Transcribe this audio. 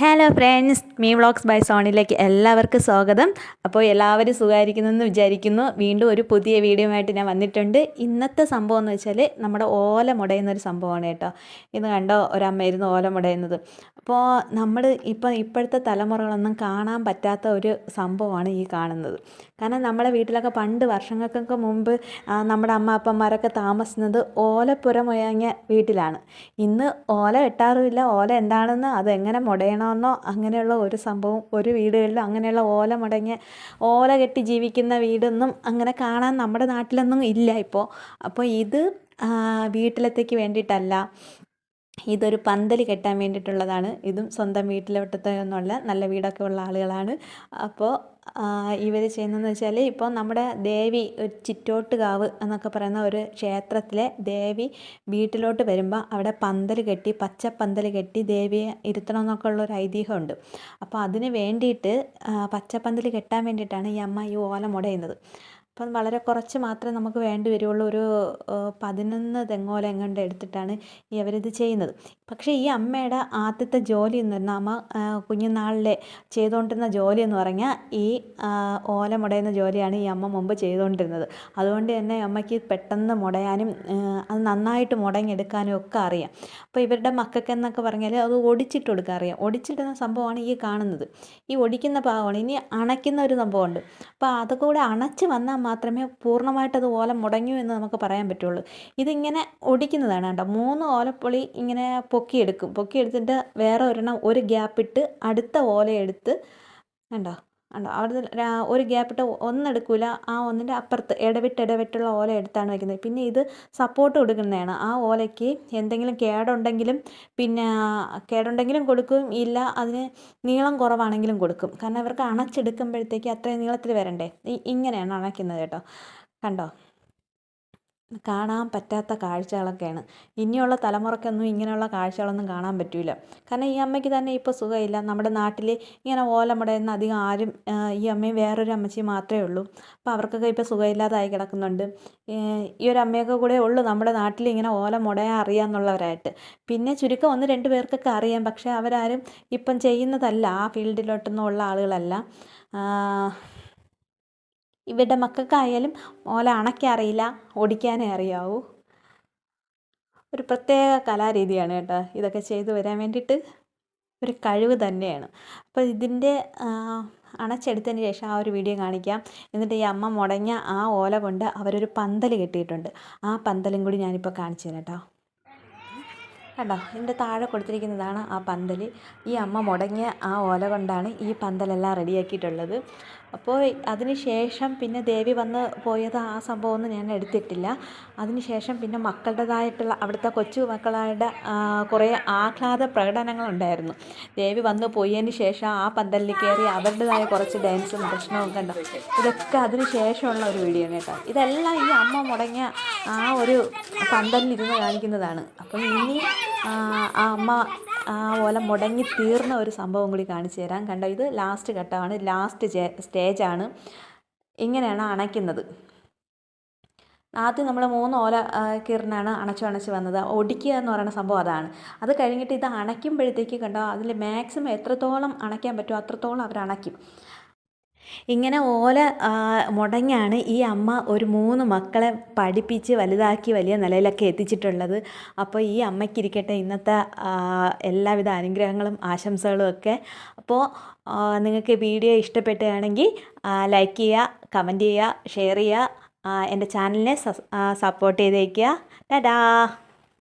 Hello friends me vlogs by സോണിലേക്ക് എല്ലാവർക്കും സ്വാഗതം. അപ്പോൾ എല്ലാവരും സുഖമായിരിക്കുന്നെന്ന് വിചാരിക്കുന്നു. വീണ്ടും ഒരു പുതിയ വീഡിയോയുമായിട്ട് ഞാൻ വന്നിട്ടുണ്ട്. ഇന്നത്തെ സംഭവം എന്ന് വെച്ചാൽ നമ്മുടെ ഓല മുടയുന്നൊരു സംഭവമാണ് കേട്ടോ. ഇത് കണ്ടോ? ഒരമ്മയിരുന്നു ഓല മുടയുന്നത്. അപ്പോൾ നമ്മൾ ഇപ്പം ഇപ്പോഴത്തെ തലമുറകളൊന്നും കാണാൻ പറ്റാത്ത ഒരു സംഭവമാണ് ഈ കാണുന്നത്. കാരണം നമ്മുടെ വീട്ടിലൊക്കെ പണ്ട് വർഷങ്ങൾക്കൊക്കെ മുമ്പ് നമ്മുടെ അമ്മ അപ്പന്മാരൊക്കെ താമസിക്കുന്നത് ഓലപ്പുരമൊയങ്ങിയ വീട്ടിലാണ്. ഇന്ന് ഓല കെട്ടാറുമില്ല. ഓല എന്താണെന്ന് അതെങ്ങനെ മുടയണമെന്നോ അങ്ങനെയുള്ള ഒരു സംഭവം ഒരു വീടുകളിലും അങ്ങനെയുള്ള ഓല മുടങ്ങിയ ഓല കെട്ടി ജീവിക്കുന്ന വീടൊന്നും അങ്ങനെ കാണാൻ നമ്മുടെ നാട്ടിലൊന്നും ഇല്ല ഇപ്പോൾ അപ്പോൾ ഇത് വീട്ടിലത്തേക്ക് വേണ്ടിയിട്ടല്ല. ഇതൊരു പന്തൽ കെട്ടാൻ വേണ്ടിയിട്ടുള്ളതാണ്. ഇതും സ്വന്തം വീട്ടിലെ ഒന്നുമല്ല നല്ല വീടൊക്കെ ഉള്ള ആളുകളാണ്. അപ്പോൾ ഇവർ ചെയ്യുന്നതെന്ന് വെച്ചാൽ ഇപ്പോൾ നമ്മുടെ ദേവി ഒരു ചിറ്റോട്ടുകാവ് എന്നൊക്കെ പറയുന്ന ഒരു ക്ഷേത്രത്തിലെ ദേവി വീട്ടിലോട്ട് വരുമ്പോൾ അവിടെ പന്തൽ കെട്ടി പച്ച പന്തൽ കെട്ടി ദേവിയെ ഇരുത്തണം എന്നൊക്കെ ഉള്ള ഒരു ഐതിഹ്യമുണ്ട്. അപ്പോൾ അതിന് വേണ്ടിയിട്ട് പച്ച പന്തൽ കെട്ടാൻ വേണ്ടിയിട്ടാണ് ഈ അമ്മ ഈ ഓല മുടയുന്നത്. അപ്പം വളരെ കുറച്ച് മാത്രമേ നമുക്ക് വേണ്ടി വരുള്ളൂ. ഒരു പതിനൊന്ന് തെങ്ങോല എങ്ങാണ്ട് എടുത്തിട്ടാണ് ഈ അവരിത് ചെയ്യുന്നത്. പക്ഷേ ഈ അമ്മയുടെ ആദ്യത്തെ ജോലി എന്ന് പറഞ്ഞാൽ അമ്മ കുഞ്ഞുനാളിലെ ചെയ്തുകൊണ്ടിരുന്ന ജോലി എന്ന് പറഞ്ഞാൽ ഈ ഓല മുടയുന്ന ജോലിയാണ് ഈ അമ്മ മുമ്പ് ചെയ്തുകൊണ്ടിരുന്നത്. അതുകൊണ്ട് തന്നെ അമ്മയ്ക്ക് പെട്ടെന്ന് മുടയാനും അത് നന്നായിട്ട് മുടങ്ങിയെടുക്കാനും ഒക്കെ അറിയാം. അപ്പോൾ ഇവരുടെ മക്കൾക്കെന്നൊക്കെ പറഞ്ഞാൽ അത് ഒടിച്ചിട്ട് കൊടുക്കാൻ അറിയാം. ഒടിച്ചിട്ടുന്ന സംഭവമാണ് ഈ കാണുന്നത്. ഈ ഒടിക്കുന്ന ഭാഗമാണ്. ഇനി അണയ്ക്കുന്ന ഒരു സംഭവമുണ്ട്. അപ്പോൾ അതുകൂടെ അണച്ച് വന്നാൽ മാത്രമേ പൂർണമായിട്ട് അത് ഓല മുടങ്ങൂ എന്ന് നമുക്ക് പറയാൻ പറ്റുള്ളൂ. ഇതിങ്ങനെ ഒടിക്കുന്നതാണ് കേട്ടോ. മൂന്ന് ഓലപ്പൊളി ഇങ്ങനെ പൊക്കിയെടുക്കും. പൊക്കിയെടുത്തിട്ട് വേറെ ഒരെണ്ണം ഒരു ഗ്യാപ്പിട്ട് അടുത്ത ഓല എടുത്ത് കണ്ടോ? കണ്ടോ? അവിടെ ഒരു ഗ്യാപ്പിട്ട് ഒന്നെടുക്കൂല. ആ ഒന്നിന്റെ അപ്പുറത്ത് ഇടവിട്ട് ഇടവിട്ടുള്ള ഓല എടുത്താണ് വയ്ക്കുന്നത് പിന്നെ ഇത് സപ്പോർട്ട് കൊടുക്കുന്നതാണ്. ആ ഓലയ്ക്ക് എന്തെങ്കിലും കേടുണ്ടെങ്കിലും പിന്നെ കേടുണ്ടെങ്കിലും കൊടുക്കും. ഇല്ല അതിന് നീളം കുറവാണെങ്കിലും കൊടുക്കും. കാരണം ഇവർക്ക് അണച്ചെടുക്കുമ്പോഴത്തേക്ക് അത്രയും നീളത്തിൽ വരണ്ടേ? ഇങ്ങനെയാണ് അണയ്ക്കുന്നത് കേട്ടോ. കണ്ടോ? കാണാൻ പറ്റാത്ത കാഴ്ചകളൊക്കെയാണ്. ഇനിയുള്ള തലമുറയ്ക്കൊന്നും ഇങ്ങനെയുള്ള കാഴ്ചകളൊന്നും കാണാൻ പറ്റില്ല കാരണം ഈ അമ്മയ്ക്ക് തന്നെ ഇപ്പോൾ സുഖമില്ല. നമ്മുടെ നാട്ടിൽ ഇങ്ങനെ ഓലമുടയുന്ന അധികം ആരും ഈ അമ്മയും വേറൊരു അമ്മച്ചി മാത്രമേ ഉള്ളൂ. അപ്പോൾ അവർക്കൊക്കെ ഇപ്പോൾ സുഖമില്ലാതായി കിടക്കുന്നുണ്ട്. ഈ ഒരു അമ്മയൊക്കെ കൂടെ ഉള്ളൂ നമ്മുടെ നാട്ടിൽ ഇങ്ങനെ ഓല മുടയാൻ അറിയാമെന്നുള്ളവരായിട്ട് പിന്നെ ചുരുക്കം ഒന്ന് രണ്ട് പേർക്കൊക്കെ അറിയാം. പക്ഷേ അവരാരും ഇപ്പം ചെയ്യുന്നതല്ല. ആ ഫീൽഡിലോട്ടൊന്നും ഉള്ള ആളുകളല്ല. ഇവരുടെ മക്കൾക്കായാലും ഓല അണക്കറിയില്ല ഓടിക്കാനേ അറിയാവൂ. ഒരു പ്രത്യേക കലാരീതിയാണ് കേട്ടോ ഇതൊക്കെ ചെയ്തു വരാൻ വേണ്ടിയിട്ട് ഒരു കഴിവ് തന്നെയാണ്. അപ്പോൾ ഇതിന്റെ അണച്ചെടുത്തതിന് ശേഷം ആ ഒരു വീഡിയോ കാണിക്കാം. എന്നിട്ട് ഈ അമ്മ മുടങ്ങിയ ആ ഓല കൊണ്ട് അവരൊരു പന്തൽ കെട്ടിയിട്ടുണ്ട്. ആ പന്തലും കൂടി ഞാനിപ്പോൾ കാണിച്ചു തരാം കേട്ടോ. കണ്ടോ? ഇതിന്റെ താഴെ കൊടുത്തിരിക്കുന്നതാണ് ആ പന്തൽ ഈ അമ്മ മുടങ്ങിയ ആ ഓല കൊണ്ടാണ് ഈ പന്തലെല്ലാം റെഡിയാക്കിയിട്ടുള്ളത്. അപ്പോൾ അതിന് ശേഷം പിന്നെ ദേവി വന്ന് പോയത് ആ സംഭവമൊന്നും ഞാൻ എടുത്തിട്ടില്ല. അതിന് ശേഷം പിന്നെ മക്കളുടേതായിട്ടുള്ള അവിടുത്തെ കൊച്ചു മക്കളുടെ കുറേ ആഹ്ലാദ പ്രകടനങ്ങളുണ്ടായിരുന്നു. ദേവി വന്ന് പോയതിന് ശേഷം ആ പന്തലിൽ കയറി അവരുടേതായ കുറച്ച് ഡാൻസും പ്രശ്നവും കണ്ടോ. ഇതൊക്കെ അതിന് ശേഷമുള്ള ഒരു വീഡിയോ കേട്ടോ. ഇതെല്ലാം ഈ അമ്മ മുടങ്ങിയ ആ ഒരു പന്തലിൽ പന്തലിലിരുന്ന് കാണിക്കുന്നതാണ്. അപ്പം ഇനി ആ അമ്മ ആ ഓല മുടങ്ങി തീർന്ന ഒരു സംഭവം കൂടി കാണിച്ചു തരാം. കണ്ടോ? ഇത് ലാസ്റ്റ് ഘട്ടമാണ്. ലാസ്റ്റ് സ്റ്റേജാണ് ഇങ്ങനെയാണ് അണയ്ക്കുന്നത്. ആദ്യം നമ്മൾ മൂന്ന് ഓല കീറിനാണ് അണച്ചു അണച്ച് വന്നത്. ഒടിക്കുക എന്ന് പറയുന്ന സംഭവം അതാണ്. അത് കഴിഞ്ഞിട്ട് ഇത് അണയ്ക്കുമ്പോഴത്തേക്ക് കണ്ടോ? അതിൽ മാക്സിമം എത്രത്തോളം അണയ്ക്കാൻ പറ്റുമോ അത്രത്തോളം അവർ അണയ്ക്കും ഇങ്ങനെ ഓല മുടങ്ങിയാണ് ഈ അമ്മ ഒരു മൂന്ന് മക്കളെ പഠിപ്പിച്ച് വലുതാക്കി വലിയ നിലയിലൊക്കെ എത്തിച്ചിട്ടുള്ളത്. അപ്പോൾ ഈ അമ്മയ്ക്കിരിക്കട്ടെ ഇന്നത്തെ എല്ലാവിധ അനുഗ്രഹങ്ങളും ആശംസകളും ഒക്കെ. അപ്പോൾ നിങ്ങൾക്ക് വീഡിയോ ഇഷ്ടപ്പെട്ടുകയാണെങ്കിൽ ലൈക്ക് ചെയ്യുക കമന്റ് ചെയ്യുക ഷെയർ ചെയ്യുക എന്റെ ചാനലിനെ സപ്പോർട്ട് ചെയ്തേക്കുക. ടാറ്റാ